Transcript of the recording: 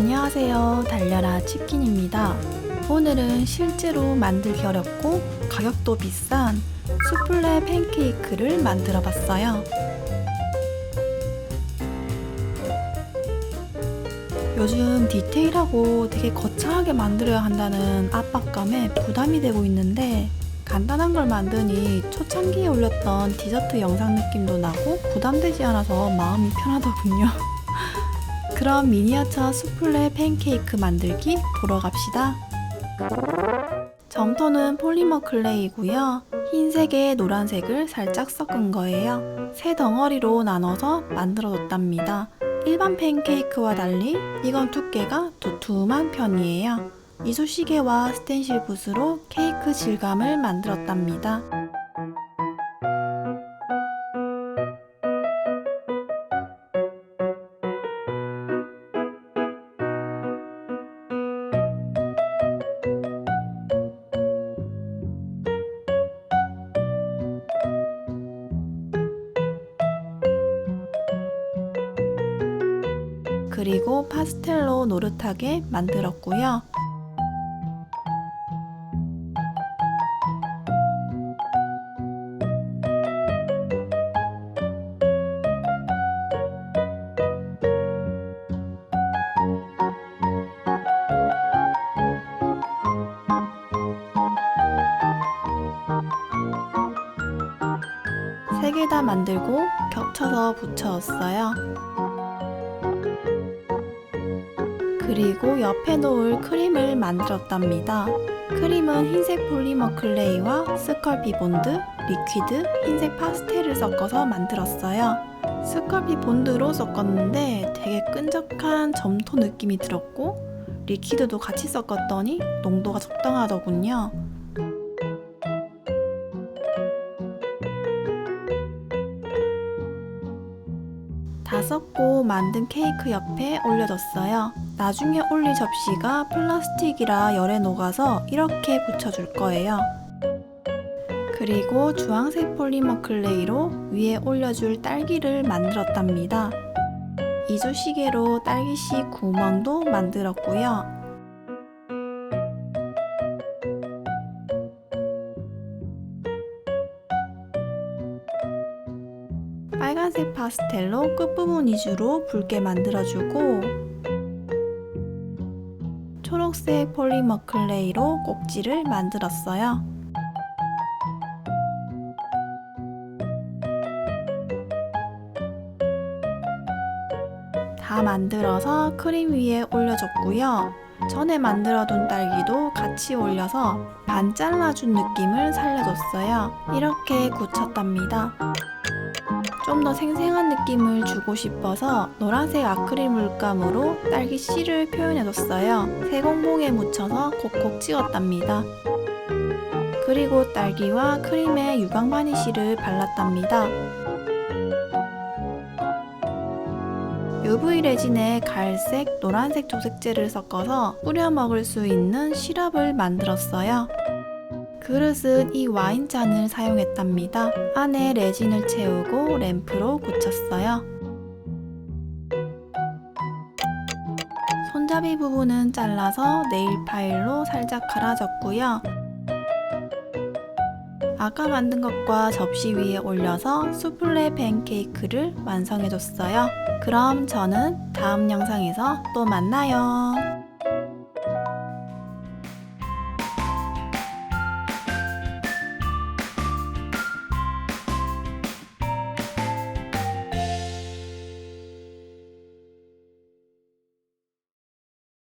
안녕하세요. 달려라 치킨입니다. 오늘은 실제로 만들기 어렵고 가격도 비싼 수플레 팬케이크를 만들어 봤어요. 요즘 디테일하고 되게 거창하게 만들어야 한다는 압박감에 부담이 되고 있는데 간단한 걸 만드니 초창기에 올렸던 디저트 영상 느낌도 나고 부담되지 않아서 마음이 편하더군요. 그럼 미니어처 수플레 팬케이크 만들기 보러 갑시다. 점토는 폴리머 클레이고요. 흰색에 노란색을 살짝 섞은 거예요. 세 덩어리로 나눠서 만들어뒀답니다. 일반 팬케이크와 달리 이건 두께가 두툼한 편이에요. 이쑤시개와 스텐실 붓으로 케이크 질감을 만들었답니다. 그리고 파스텔로 노릇하게 만들었고요. 세 개 다 만들고 겹쳐서 붙여왔어요. 그리고 옆에 놓을 크림을 만들었답니다. 크림은 흰색 폴리머 클레이와 스컬피 본드, 리퀴드, 흰색 파스텔을 섞어서 만들었어요. 스컬피 본드로 섞었는데 되게 끈적한 점토 느낌이 들었고 리퀴드도 같이 섞었더니 농도가 적당하더군요. 다 섞고 만든 케이크 옆에 올려뒀어요. 나중에 올릴 접시가 플라스틱이라 열에 녹아서 이렇게 붙여줄 거예요. 그리고 주황색 폴리머 클레이로 위에 올려줄 딸기를 만들었답니다. 이쑤시개로 딸기씨 구멍도 만들었고요. 빨간색 파스텔로 끝부분 위주로 붉게 만들어주고 초록색 폴리머 클레이로 꼭지를 만들었어요. 다 만들어서 크림 위에 올려줬고요. 전에 만들어둔 딸기도 같이 올려서 반 잘라준 느낌을 살려줬어요. 이렇게 굳혔답니다. 좀 더 생생한 느낌을 주고 싶어서 노란색 아크릴 물감으로 딸기 씨를 표현해줬어요. 세공봉에 묻혀서 콕콕 찍었답니다. 그리고 딸기와 크림에 유광 바니쉬를 발랐답니다. UV 레진에 갈색, 노란색 조색제를 섞어서 뿌려 먹을 수 있는 시럽을 만들었어요. 그릇은 이 와인잔을 사용했답니다. 안에 레진을 채우고 램프로 굳혔어요. 손잡이 부분은 잘라서 네일 파일로 살짝 갈아줬고요. 아까 만든 것과 접시 위에 올려서 수플레 팬케이크를 완성해줬어요. 그럼 저는 다음 영상에서 또 만나요.